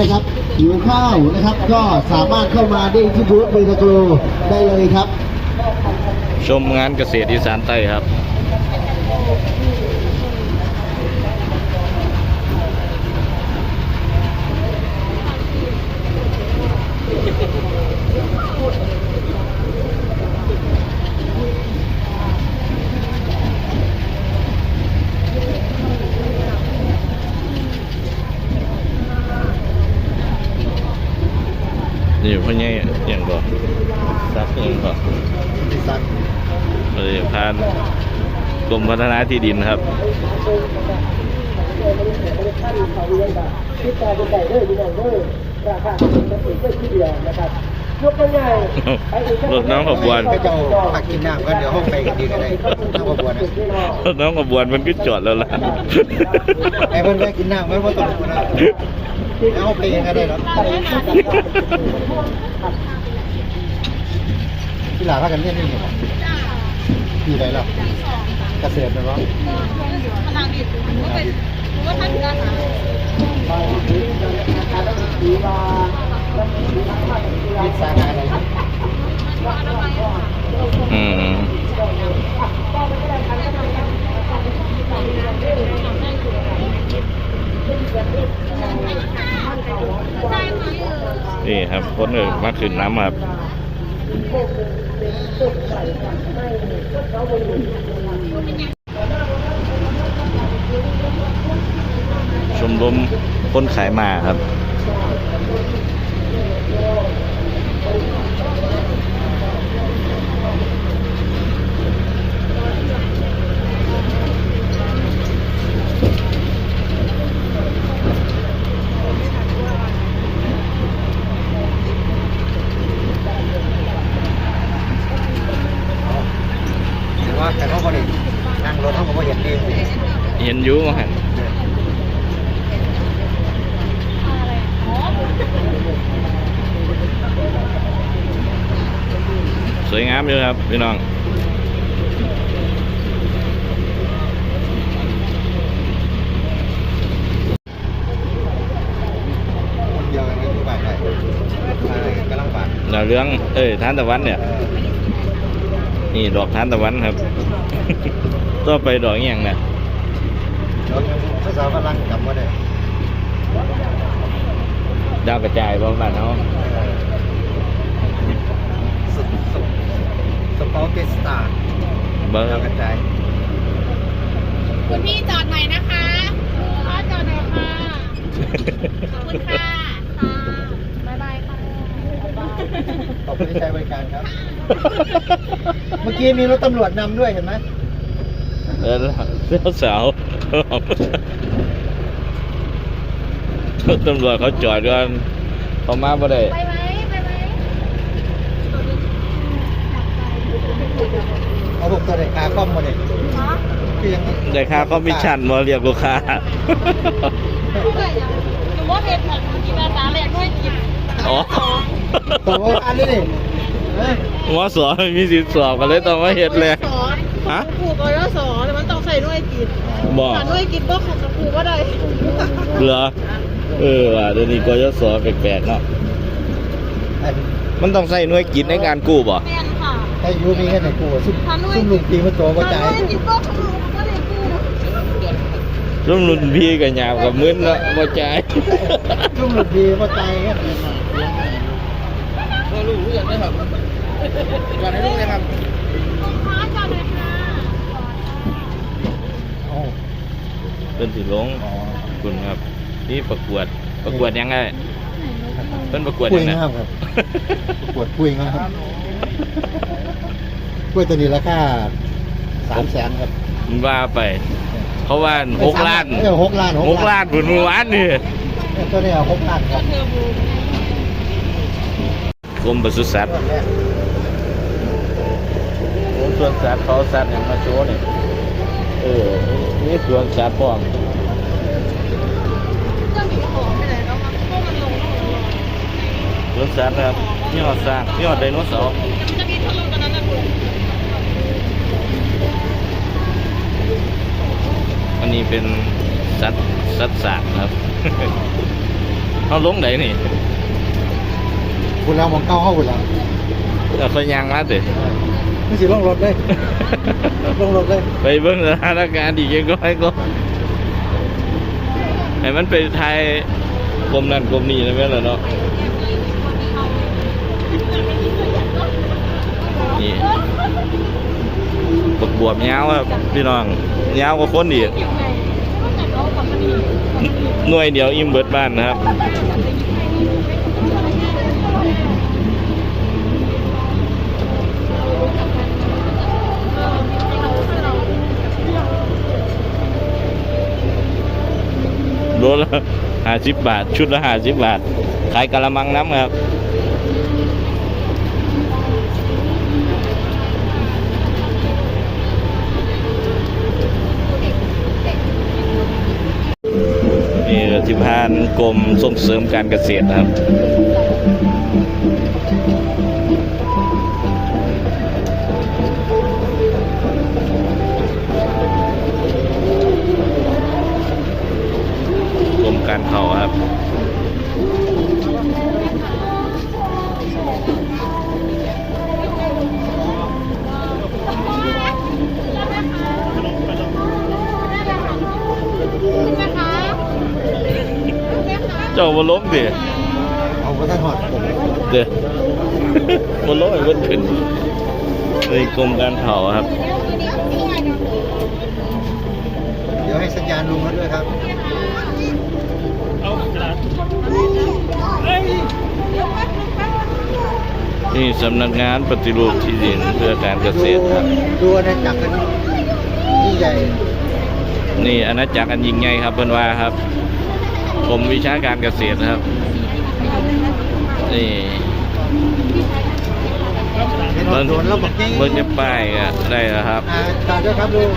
นะครับหิวข้าวนะครับ ก็สามารถเข้ามาได้ที่บูธเบตาโกรได้เลยครับ ชมงานเกษตรอีสานใต้ครับ นี่ พ่อใหญ่อย่างบ่ซักอย่างบ่เลยผ่านกรมพัฒนาที่ดินครับรถน้องขบวนก็จะพักกินน้ำก็เดี๋ยวห้องไปกันดีก็ได้น้ำขบวนรถน้องขบวนมันก็จอดแล้วล่ะไอ้เพื่อนไปกินน้ำไม่ว่าต้องนะ แล้วห้องไปกันก็ได้หรอที่หลาพากันเนี่ยนี่เหรอที่ไหนล่ะเกษตรนะเนาะพลังดิบรู้ว่าเป็นรู้ว่าท่านจะหาวิสาขาอะไร อืม นี่ครับคนเออมาขึ้นน้ำครับชมรมคนขายหมาครับ ว่าแต่เขาก็ได้นั่งรถเขาก็เห็นดี เห็น อยูมั้งสวยงามอยู่ครับพี่น้องคนเดียวกันก็อยู่บ้านได้กำลังบ้านดาวเรือง เอ้ยทานตะวันเนี่ย นี่ดอกทานตะวันครับ ต่อไปดอกอหย่างเนี่ย เราภาษาฝรั่งจำว่ได้ดาวกระจายบ้างบ้านเขาสสสปอร์เกสตาร์เบิ้งเรากระจายคุณพี่จอดหน่อยนะคะพ่อจอดหน่อยค่ะ ขอบคุณค่ะค่ะบ๊ายบายค่ะ ขอบคุณที่ใช้บริการครับ เมื่อกี้มีรถตำรวจนำด้วยเห็นไหม เออเสื้อสาว ตำรวจเขาจอดกันเขามาบ่ได้ไปไหมไปไหมเอาพวกตัวไหนคาคอมมาเนี่ยฮะคือยังได้ค่าคอมมิชชั่นมาเรียกลูกค้าพูดเลยยังหนูว่าเพจแบบกินอาสาแรกด้วยกินอ๋อโอ้โหอันนี้ดิเอ้ยหมอสอนมีสิทธิ์สอบกันเลยต้องมาเฮ็ดเลยฮะผูกกยศแต่มันต้ องใส่ด้วยกินบอกถ้าด้วยกินก็ของกระผูกก็ได้เหรอเออว่ะเดี๋ยวนี้กยศแปลกๆเนาะอันมันต้องใส่หน่วยกิจในการกู้บ่แม่นค่ะให้ยูมีแค่ไหนกูซุ่มถ้าหน่วยซุ่มลุงปีมาโตมาจ่ายถ้าด้วยกินก็คือก็ได้กู้รุ่นรุ่นพี่กับยาวกับมึนเนาะบ่จ่ายซุ่มลุงปีมาจ่ายแค่ไหนลูกรู้จักได้ครับก่อนให้ลูกเลยครับ ลูกค้าจอดเลยค่ะ โอ้ เป็นสิลงคุณครับนี่ประกวดประกวดยังไงเพิ่นประกวดคุยัยงไงงามครับปวดคุยงามกล้วยตัวนี้ราคาสามแสนครับมันว่าไปเพราะว่าหกล้านเออหกล้านหกล้านบุญมือวานนี่ตัวนี้หกล้านครับเทอร์โบกรมปศุสัตว์ โอ้สวนสัตว์เขาสัตว์อย่างมาโชว์นี่เออนี่สวนสัตว์พร้อมเครื่องบินของไปไหนแล้วมันก็มันลงแล้วสวนสัตว์นะครับนี่หอดสร้างนี่หอดไดโนเสาร์มันจะมีทะลุกันนั้นนะคุณอันนี้เป็นสัตว์สัตว์ศาสตร์ครับเอาลงไหนนี่คุณเรามองเก้าเข้าคุณเราเอาไปยางมาสิ ไม่สิลงรถเลยลงรถเลยไปเบิ่งสถานการณ์อีกยังก็ให้ก็ให้มันไปไทยกรมนั่นกรมนี้นะแม่นล่ะเนาะนี่บกบวบยาวครับพี่น้องยาวกว่าคนอีกหน่วยเดียวอิ่มเบิดบ้านนะครับ โลละห้าสิบบาท ชุดละห้าสิบบาท ขายกะละมังน้ำครับนี่ที่พานกรมส่งเสริมการเกษตรนะครับ เจ้าบนล้มดิเอาก็ท่านหอดผมเด้อบนล้มไอ้เบิ้ลขึ้นนี่กรมการเผาครับ เดี๋ยวให้สัญญาณลุงแล้วด้วยครับนี่สำนักงานปฏิรูปที่ดินเพื่อการเกษตรครับดูอาณาจักรกันที่งใหญ่ นี่อาณาจักรอันยิ่งใหญ่ครับเพิ่นว่าครับ กรมวิชาการเกษตรครับ นี่เป็นเบิ่งสวนแล้วบอกยังเบิ่งจะป้ายก็ได้แล้วครับอ่าตามด้วยครับลุง